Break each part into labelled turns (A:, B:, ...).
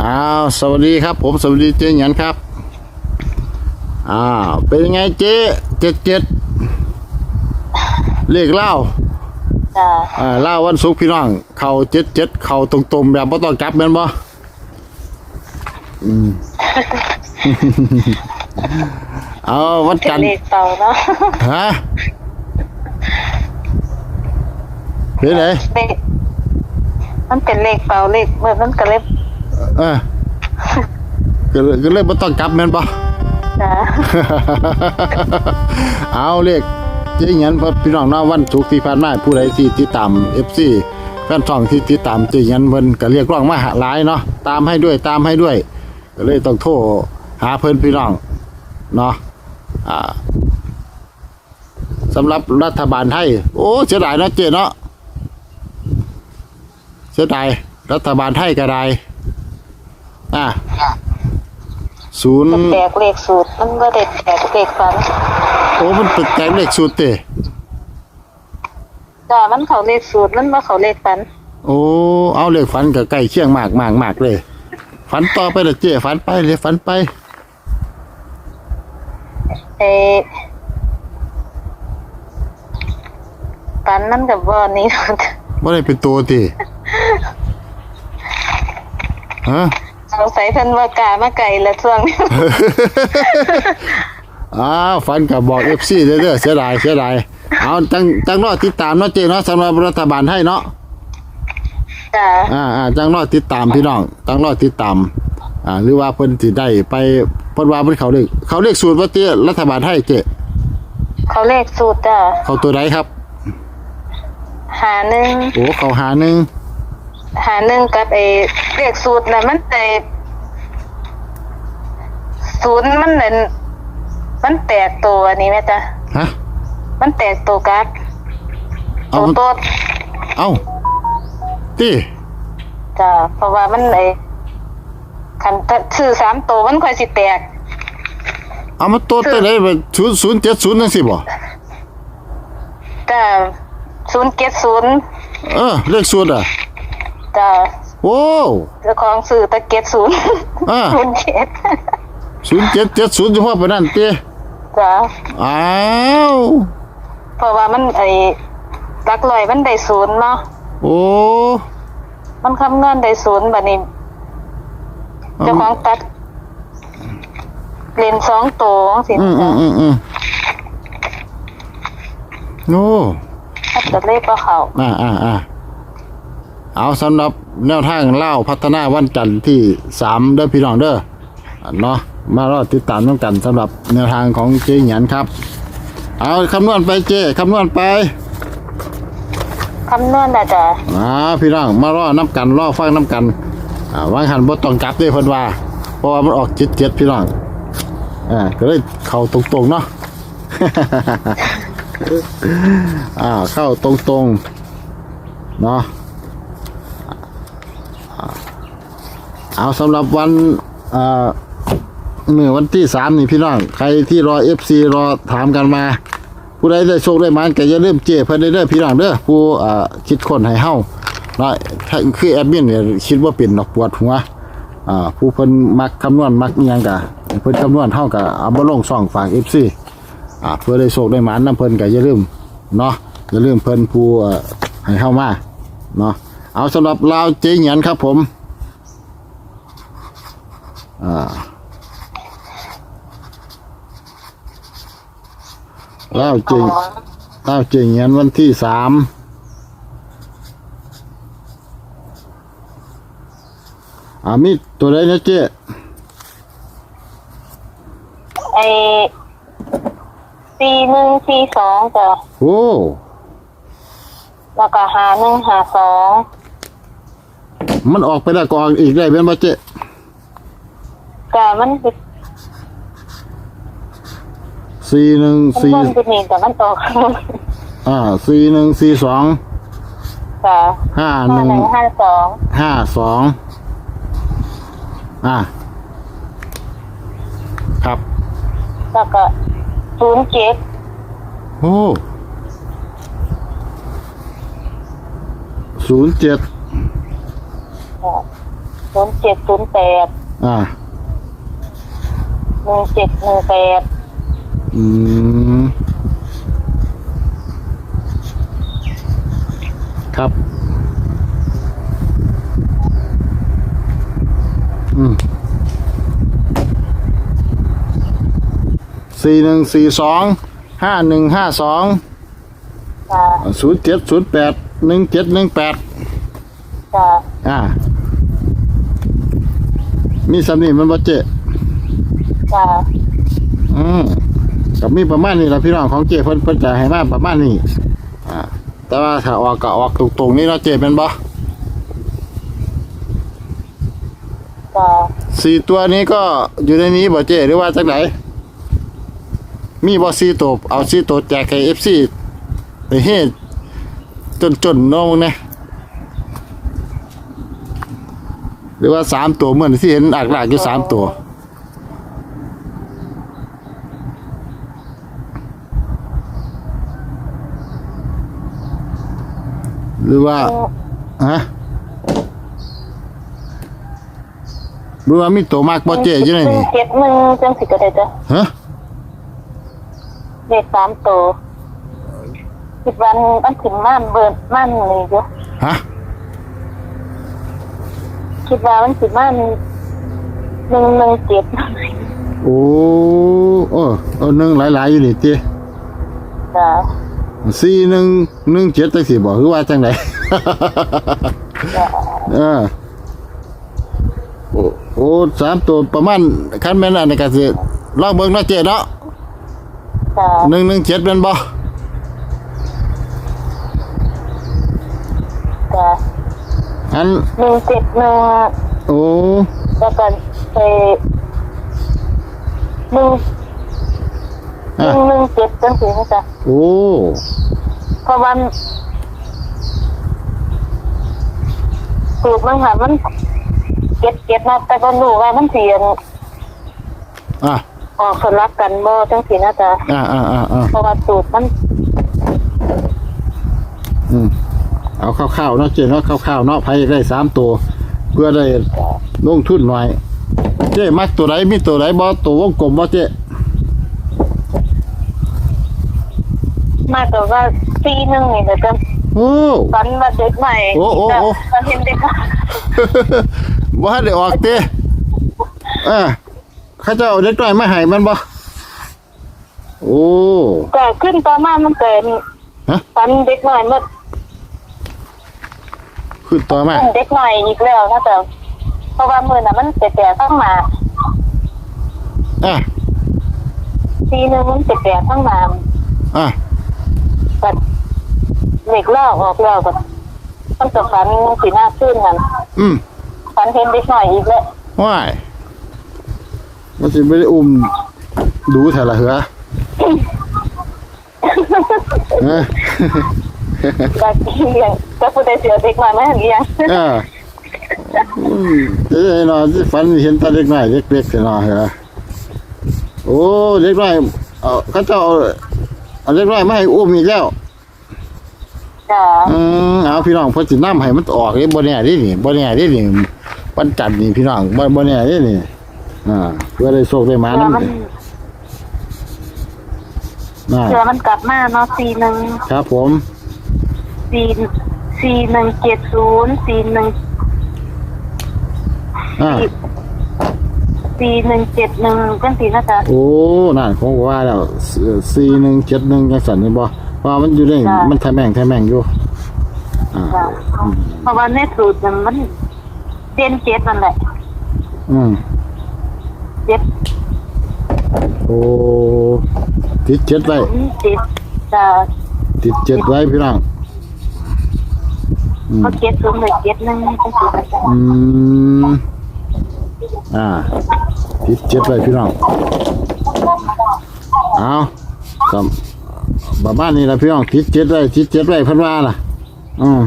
A: อ้าวสวัสดีครับ ผมสวัสดีเจ๊หยันครับอ้าวเป็นยังไงเจ๊เจ็ดเจ็ดเลขเล่า
B: จ้า
A: อ่าเล่าวันศุกร์พี่น้อง เข่าเจ็ดเจ็ดเข่าตรงๆแบบไม่ต้องกลับแม่นบ่อืม เอาวัน
B: เป็น
A: จันทร์
B: เลขเป่าเนาะ
A: ฮะเป็นไง
B: เลขมันเป็นเลขเป่าเลขเมื่อมันก็เลย
A: เออก็เลยก็เลยไม่ต้องกลับแม่นบ่
B: จ้า
A: เอาเลขเจ๊หยันพอพี่น้องเนาะวันศุกร์ที่ผ่านมาผู้ใดที่ติดตาม FC แฟนช่องที่ติดตามเจ๊หยันเพิ่นก็เรียกร้องมาหาหลายเนาะตามให้ด้วยตามให้ด้วย ก็เลยต้องโทรหาเพิ่นพี่น้องเนาะอ่าสำหรับรัฐบาลไทยโอ้เสียดายเนาะเจ๊เนาะเสียดายรัฐบาลไทยก็ได้ อ่าศูนย์
B: มันแตกเลขสูตร มันก็ได้แตกเลขฝัน
A: โอ้มันเป็นแตกเลขสูตรเตะ
B: จ้ามันเขาเลขสูตร มันมาเขาเลขฝัน
A: โอ้ เอาเลขฝันกับใกล้เคียงมากมากมากเลย ฝันต่อไปเลยเจ๊ฝันไปเลยฝันไป
B: เออฝันมันกับว่านี้
A: ว่าได้เป็นตัวตีฮะ
B: ส งสัยเพิ่นว่ากามาไก่ละช่วงนี้
A: อ้าวฝันกับบอกเอฟซีเด้อเด้อเสียดายเสียดายเอาจังจังรอติดตามเนาะเจ๊เนาะสำหรับรัฐบาลให้เนาะ
B: จ้า
A: อ่าอ่าจังรอติดตามพี่น้องจังรอติดตามอ่าหรือว่าเพิ่นสิได้ไปเพิ่นว่าเพิ่นเขาเลขเขาเลขสูตรว่าเจ๊รัฐบาลให้เจ๊
B: เขาเลขสูตรจ้า
A: เขาตัวไหนครับ
B: หาหนึ่ง
A: โอ้เขาหาหนึ่ง
B: หาหนึ่งกับไอ้เลขสูตรน่ะมันไอ้ ศูนย์มันเน่นมันแตกตัวอันนี้ไหมจ๊ะ
A: ฮะ
B: มันแตกตัวกัก
A: เอา
B: ตัว
A: มัน
B: โตด
A: เอาตี
B: จ้ะเพราะว่ามันไอ้คันถ้าชื่อสามตัวมันค่อยสิแตก
A: เอามาตัวเต้นได้ไปศูนย์ศูนย์เจ็ดศูนย์นั่นสิบ่
B: จ้ะศูนย์เจ็ดศูนย์
A: เออเลขศูนย์อะ
B: จ้ะ
A: โอ้
B: เจ้าของสื่อตะเกียบศูนย์
A: อ่า
B: ศูนย์เจ็ด
A: ศูนย์เจ็ดเจ็ดศูนย์เฉพาะไปนั่นเตี้ย
B: จ้ะ
A: อ้าว
B: เพราะว่ามันไอ้รักลอยมันได้ศูนย์เนาะ
A: โอ้
B: มันคำนวณได้ศูนย์บัดนี้เจ้าของตัดเลนสองตัวสิ
A: อืมอืมอืมอืมโอ้
B: ถ้าจะเลขก็เขา
A: อ่าอ่าอ่าเอาสำหรับแนวทางเล่าพัฒนาวันจันทร์ที่สามเด้อพี่น้องเด้ออะเนาะ มารอติดตามต้องกันสำหรับแนวทางของเจ๊หยันครับ เอาคำนวณไปเจ๊คำนวณไป
B: คำนวณได้จ้ะ
A: อ่าพี่น้องมารอน้ำกันรอฟังน้ำกันอ่าวางหันบ่ต้องกลับเด้เพิ่นว่าเพราะว่ามันออกเจ็ดเจ็ดพี่น้องอ่าก็เลยเข้าตรงๆเนาะ อ่าเข้าตรงๆเนาะอ่าเอาสำหรับวันอ่าเมื่อวันที่สามนี่พี่น้อง ใครที่รอเอฟซีรอถามกันมา ผู้ใดได้โชคได้มานก็อย่าลืมเจเพิ่นได้เด้อพี่น้องเด้อผู้อ่าคิดคนให้เฮาเนาะถ้าคือแอดมินเนี่ยคิดว่าเป็นดอกปวดหัวอ่าผู้เพิ่นมักคำนวณมักอิหยังก็เพิ่นคำนวณเฮาก็เอามาลงช่องฝาก FC อ่าเพื่อได้โชคได้หมานนํเพิ่นก็อย่าลืมเนาะอย่าลืมเพิ่นผู้เอ่อให้เฮามาเนาะเอาสำหรับลาวเจ๊หยันครับผมอ่า ลาวเจ๊เต้าเจริงยันวันที่สามอามีตัวใดนะเจ๊
B: ไอ้สี่หนึ่งสี่สองจ้ะ
A: โอ้
B: แล้วก็หาหนึ่งหาสอง
A: มันออกไปได้ก่อนอีกได้เป็นบ่เจ๊
B: จ้ะมันเป็น
A: สี่หนึ่ง
B: มัน
A: สี่
B: ร่วมเป็นนี่แต่มันออก
A: อ่าสี่หนึ่งสี่สอง
B: จ้ะ
A: ห้าห
B: ห้า
A: นึ่ง
B: หนึ่งห้าสอง
A: ห้าสองอ่าครับ
B: แล้วก็ศูนย์เจ็ด
A: โอ้ศูนย์เจ็ด
B: จ้ะศูนย์เจ็ดศูนย์แปด
A: อ่า
B: หนึ่งเจ็ดหนึ่งแปด
A: อืมครับอืมสี่หนึ่งสี่สองห้าหนึ่งห้าสอง
B: จ้า
A: ศูนย์เจ็ดศูนย์แปดหนึ่งเจ็ดหนึ่งแปด
B: จ้า
A: อ่า มีสำนีมันบ่เจ
B: จ้า
A: อืม กับมีประมาณนี้แหละพี่น้องของเจเพิ่นเพิ่นจะให้มาประมาณนี้อ่าแต่ว่าถ้าออกก็ออกตรงๆนี่เนาะเจเป็นบ่
B: จ้า
A: สี่ตัวนี้ก็อยู่ในนี้บ่เจหรือว่าจังไหนมีบ่สี่ตัวเอาสี่ตัวแจกให้ FC ไปเฮ็ดจนๆเน้องนะหรือว่าสามตัวเหมือนที่เห็นอักลากอยู่สามตัว หรือว่าฮะหรือว่ามีตัวมากบ่เจอยู่ใน
B: หนึ่
A: นี่
B: งเจ็ดหนึ่งจังสิก็ได้จ้ะ
A: ฮะ
B: เลขสามตัวคิดวันมันถึงม่านเบิดม่านนี่จ้ะ
A: ฮะ
B: คิดว่ามันถึงม่านหนึ่งหนึ่งเจ็ด
A: โอ้โอ้เออหนึ่งหลายๆอยู่นี่เจ
B: จ้า
A: สี่หนึ่งหนึ่งเจ็ดจังสี่บอกคือว่าจังไหน
B: จ้า
A: เออโอ้โอ้สามตัวประมาณคันแม่นอันนี้ก็สิลองเบิ่งเนาะเจเนาะ
B: จ้า
A: หนึ่งหนึ่งเจ็ดเป็นบ่
B: จ้า
A: อัน
B: หนึ่งเจ็ดหนึ่ง
A: โอ้
B: แล้วก็ไปหนึ่ง ห
A: อะ
B: นึ่งหนึ่งเจ็ดจังสินะจ้ะ
A: โอ้
B: เพราะวันสูตรมันค่ะมันเก็บเก็บนะแต่ก็รู้ว่ามันเสียน
A: อะ
B: ออกสลักกันบ่จังสินะจ๊ะ
A: อ่าอ่าอ่าอ่า
B: เพราะว่าสูตรมัน
A: อืมเอาข้าวๆเนาะเจเนาะข้าวๆเนาะไผได้สามตัว เพื่อได้ลงทุนหน่อย เจ๊มักตัวไหนมีตัวไหนบ่ตัววงกลมบ่เจ๊
B: มากกว่าว่าปีหนึ่งนี่เดี๋ยวจะ
A: โอ้
B: ฝันว่าเด็กใหม่
A: โอ้โอ้โอ้
B: ฝันเห็นเด็กใหม่
A: บ่ทันได้ออกเต้เอ่าเขาเจ้าเอาเด็กน้อยมาให้มันบ่โอ้
B: ก็ขึ้นต่อมามันเกิด
A: ฮะ
B: ฝันเด็กใหม่เมื่อ
A: ขึ้นต่อมา
B: เด็กใหม่อีกแล้วนะจ๊ะเพราะว่ามือน่ะมันแปลกๆต้องมา
A: อะ
B: ปีหนึ่งมันแปลกๆต้องมา
A: อะ
B: แบบ เด็กลอกออกแล้วก็มันก็ฝันสีหน้าขึ้นกัน
A: อืม
B: ฝันเห็นเด็กหน่อยอีกแล้ว
A: ว้ายมันสิไม่ได้อุ้มดูแถวละเหรอเออ
B: อยากเลี้ยงก็พูดได้เสียเด็กหน่อยไม่เห็นเลี้ยง
A: เอออืมเอ้ยเนาะที่ฝันเห็นแตาเล็กน้อยเล็กๆเนาะเหรอโอ้เล็กน้อยเอาเขาเจ้าเอาเอาเล็กน้อยมาให้อุ้มอีกแล้ว
B: จ้า
A: อืมเอาพี่น้องเพิ่นสินำให้มันออกเด้บ่แน่เดินี่บ่แน่เดินี่วันจันทร์นี่พี่น้องบ่บ่แน่เดินี่อ่าเพื่อได้โชคได้หมา
B: เสื
A: นำ
B: อมัน
A: อ่า
B: เสือมันกลับมาเนาะสี่หนึ่ง
A: ครับผม
B: สี่สี่หนึ่งเจ็ดศูนย์สี่หนึ่ง
A: อ่า
B: สี่หนึ่งเจ็ดหนึ่งจังสี่นะจ๊ะ
A: โอ้ นั่นผมก็ว่าแล้ว4171จังซั่นนี่บ่เพราะ ว่ามันอยู่ใน
B: จ้ะ
A: มันทะแม่งทะแม่งอยู่อ่า
B: จ้ะเพราะว่าในสูตรมันมันเด่นเจ็ดนั่นแหละ
A: อืม
B: เจ็ด
A: โอ้ติดเจ็ดไว้
B: ศูนย์เจ็ดจ้ะ
A: ติดเจ็ดไว้พี่น้องอืม
B: เขาเจ็ดศูนย์หนึ่งเจ็ดหนึ่งจังสี่นะจ๊ะ
A: อืม อ่าติดเจ็ดไว้พี่น้อง เอาสำ ประมาณนี้ละพี่น้องติดเจ็ดไว้ติดเจ็ดไว้เพันว่าล่ะอืม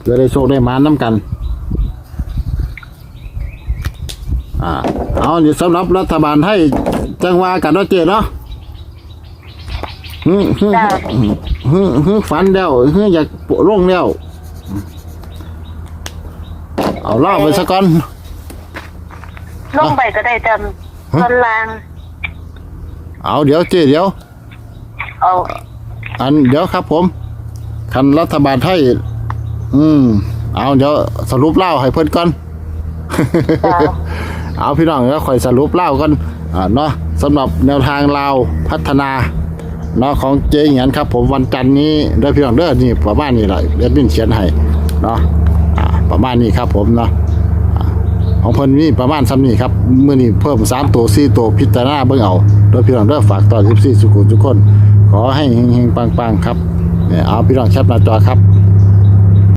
A: เพื่อได้โชคได้หมาน้ำกัน อ่า เอาเดี๋ยวสำหรับรัฐบาลให้จังหวากันเนาะเจเนาะฮึฮึ
B: จ้ะ
A: ฮึฮึฝันแล้วฮึอยากลงแล้วเอาล่อไปซะก่อน
B: ลงไปก็ได้จำตอนลาง
A: เอาเดี๋ยวเจเดี๋ยว
B: เอา
A: อันเดี๋ยวครับผม คันรัฐบาลไทยอืม เอาเดี๋ยวสรุปเล่าให้เพิ่นก่อน
B: จ้ะ
A: เอาพี่น้องแล้วค่อยสรุปเล่ากันอ่าเนาะสำหรับแนวทางลาวพัฒนาเนาะของเจหยันครับ ผมวันจันทร์นี้เด้อพี่น้องเด้อนี่ประมาณนี้แหละเรียนบินเขียนให้เนาะอ่าประมาณนี้ครับผมเนาะอ่า ของเพิ่นมีประมาณซ้ำนี้ครับเมื่อนี้เพิ่มสามตัวสี่ตัวพิจารณาเบิ่งเอาโดยพี่น้องเด้อฝากตอน14สุขุมทุกคน ขอให้เฮงๆปังๆครับเนี่ยเอาพี่น้องแคปหน้าจอครับ